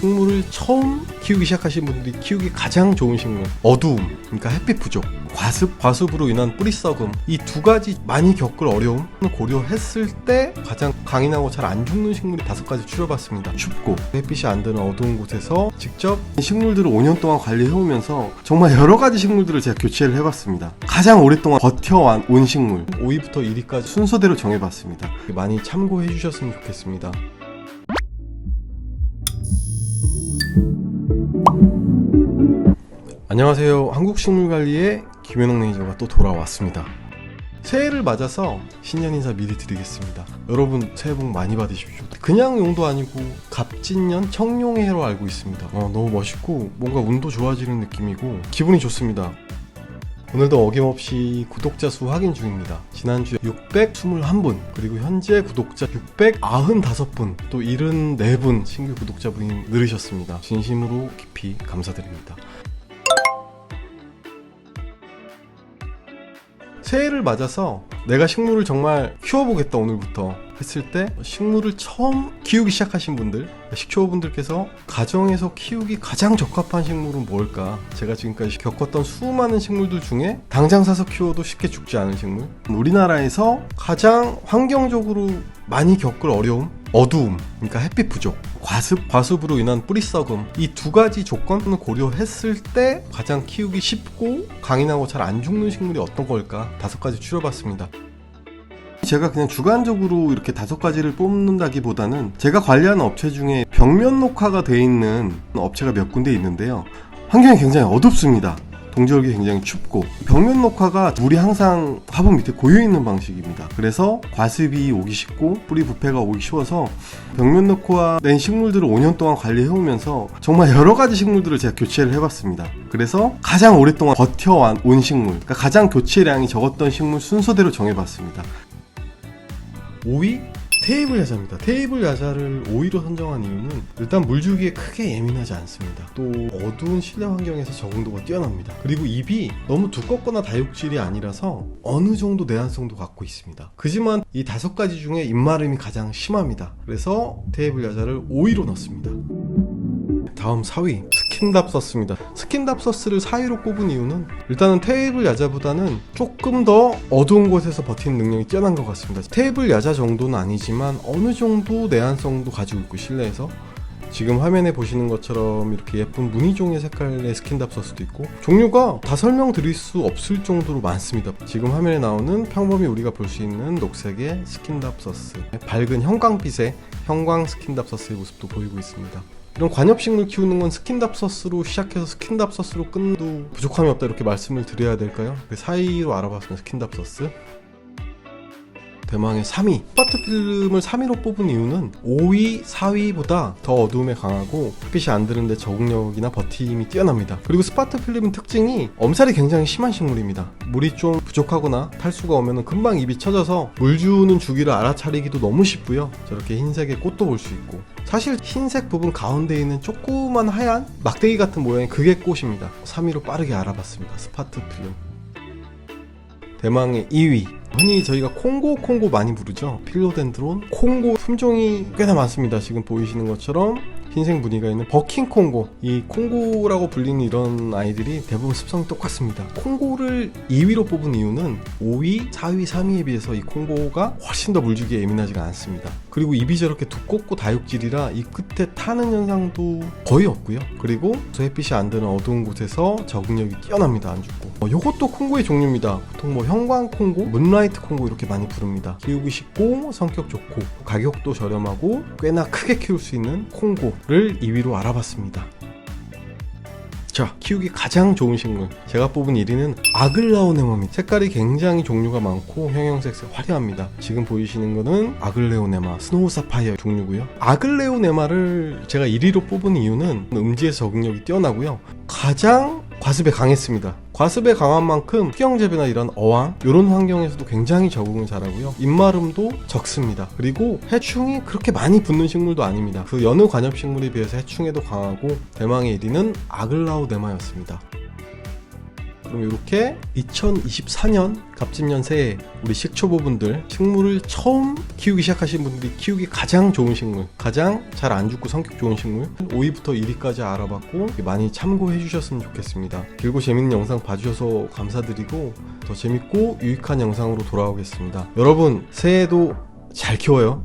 식물을 처음 키우기 시작하신 분들이 키우기 가장 좋은 식물 어두움 그러니까 햇빛 부족 과습 과습으로 인한 뿌리 썩음 이 두 가지 많이 겪을 어려움을 고려했을 때 가장 강인하고 잘 안 죽는 식물이 다섯 가지 추려봤습니다. 춥고 햇빛이 안 드는 어두운 곳에서 직접 식물들을 5년 동안 관리해오면서 정말 여러 가지 식물들을 제가 교체를 해봤습니다. 가장 오랫동안 버텨온 식물 5위부터 1위까지 순서대로 정해봤습니다. 많이 참고해 주셨으면 좋겠습니다 안녕하세요. 한국식물관리의 김현웅 매니저가 또 돌아왔습니다. 새해를 맞아서 신년 인사 미리 드리겠습니다. 여러분 새해 복 많이 받으십시오. 그냥 용도 아니고 갑진년 청룡의 해로 알고 있습니다. 어, 너무 멋있고 뭔가 운도 좋아지는 느낌이고 기분이 좋습니다. 오늘도 어김없이 구독자 수 확인 중입니다. 지난주에 621분, 그리고 현재 구독자 695분, 또 74분 신규 구독자분이 늘으셨습니다. 진심으로 깊이 감사드립니다. 새해를 맞아서 내가 식물을 정말 키워보겠다 오늘부터 했을 때 식물을 처음 키우기 시작하신 분들 식초분들께서 가정에서 키우기 가장 적합한 식물은 뭘까? 제가 지금까지 겪었던 수많은 식물들 중에 당장 사서 키워도 쉽게 죽지 않은 식물. 우리나라에서 가장 환경적으로 많이 겪을 어려움 어두움 그러니까 햇빛 부족 과습 과습으로 인한 뿌리 썩음 이 두 가지 조건을 고려했을 때 가장 키우기 쉽고 강인하고 잘 안 죽는 식물이 어떤 걸까? 다섯 가지 추려봤습니다. 제가 그냥 주관적으로 이렇게 다섯 가지를 뽑는다기보다는 제가 관리하는 업체 중에 벽면 녹화가 돼 있는 업체가 몇 군데 있는데요. 환경이 굉장히 어둡습니다. 동지역이 굉장히 춥고 벽면 녹화가 물이 항상 화분 밑에 고여 있는 방식입니다. 그래서 과습이 오기 쉽고 뿌리 부패가 오기 쉬워서 벽면 녹화 낸 식물들을 5년 동안 관리해 오면서 정말 여러 가지 식물들을 제가 교체를 해봤습니다. 그래서 가장 오랫동안 버텨온 식물, 그러니까 가장 교체량이 적었던 식물 순서대로 정해봤습니다. 5위 테이블 야자입니다. 테이블 야자를 5위로 선정한 이유는 일단 물주기에 크게 예민하지 않습니다. 또 어두운 실내 환경에서 적응도가 뛰어납니다. 그리고 잎이 너무 두껍거나 다육질이 아니라서 어느 정도 내한성도 갖고 있습니다. 그지만 이 다섯 가지 중에 잎마름이 가장 심합니다. 그래서 테이블 야자를 5위로 넣습니다. 다음 4위 스킨답서스입니다. 스킨답서스를 4위로 꼽은 이유는 일단은 테이블 야자보다는 조금 더 어두운 곳에서 버티는 능력이 뛰어난 것 같습니다. 테이블 야자 정도는 아니지만 어느 정도 내한성도 가지고 있고 실내에서 지금 화면에 보시는 것처럼 이렇게 예쁜 무늬종의 색깔의 스킨답서스도 있고 종류가 다 설명드릴 수 없을 정도로 많습니다. 지금 화면에 나오는 평범히 우리가 볼 수 있는 녹색의 스킨답서스 밝은 형광빛의 형광 스킨답서스의 모습도 보이고 있습니다. 이런 관엽식물 키우는 건 스킨답서스로 시작해서 스킨답서스로 끝도 부족함이 없다 이렇게 말씀을 드려야 될까요? 사이로 알아봤으면 스킨답서스 대망의 3위. 스파트 필름을 3위로 뽑은 이유는 5위, 4위보다 더 어두움에 강하고 햇빛이 안 드는데 적응력이나 버팀이 뛰어납니다. 그리고 스파트 필름은 특징이 엄살이 굉장히 심한 식물입니다. 물이 좀 부족하거나 탈수가 오면 금방 입이 쳐져서 물 주는 주기를 알아차리기도 너무 쉽고요. 저렇게 흰색의 꽃도 볼 수 있고. 사실 흰색 부분 가운데 있는 조그만 하얀 막대기 같은 모양의 그게 꽃입니다. 3위로 빠르게 알아봤습니다. 스파트 필름. 대망의 2위 흔히 저희가 콩고 콩고 많이 부르죠? 필로덴드론 콩고 품종이 꽤나 많습니다 지금 보이시는 것처럼 흰색 무늬가 있는 버킹 콩고. 이 콩고라고 불리는 이런 아이들이 대부분 습성이 똑같습니다. 콩고를 2위로 뽑은 이유는 5위, 4위, 3위에 비해서 이 콩고가 훨씬 더 물주기에 예민하지가 않습니다. 그리고 입이 저렇게 두껍고 다육질이라 이 끝에 타는 현상도 거의 없고요. 그리고 저 햇빛이 안 드는 어두운 곳에서 적응력이 뛰어납니다 안 죽고. 어, 요것도 콩고의 종류입니다. 보통 뭐 형광 콩고, 문라이트 콩고 이렇게 많이 부릅니다. 키우기 쉽고 성격 좋고 가격도 저렴하고 꽤나 크게 키울 수 있는 콩고 를 2위로 알아봤습니다 자, 키우기 가장 좋은 식물. 제가 뽑은 1위는 아글라오네마입니다. 색깔이 굉장히 종류가 많고 형형색색 화려합니다. 지금 보이시는 거는 아글레오네마, 스노우 사파이어 종류고요. 아글레오네마를 제가 1위로 뽑은 이유는 음지에서 적응력이 뛰어나고요. 가장 과습에 강했습니다. 과습에 강한 만큼 수경재배나 이런 어항 이런 환경에서도 굉장히 적응을 잘하고요. 입마름도 적습니다. 그리고 해충이 그렇게 많이 붙는 식물도 아닙니다. 그 여느 관엽식물에 비해서 해충에도 강하고 대망의 1위는 아글라우네마였습니다. 그럼 이렇게 2024년 갑진년 새해 우리 식초보분들 식물을 처음 키우기 시작하신 분들이 키우기 가장 좋은 식물 가장 잘 안 죽고 성격 좋은 식물 5위부터 1위까지 알아봤고 많이 참고해 주셨으면 좋겠습니다. 길고 재밌는 영상 봐주셔서 감사드리고 더 재밌고 유익한 영상으로 돌아오겠습니다. 여러분 새해도 잘 키워요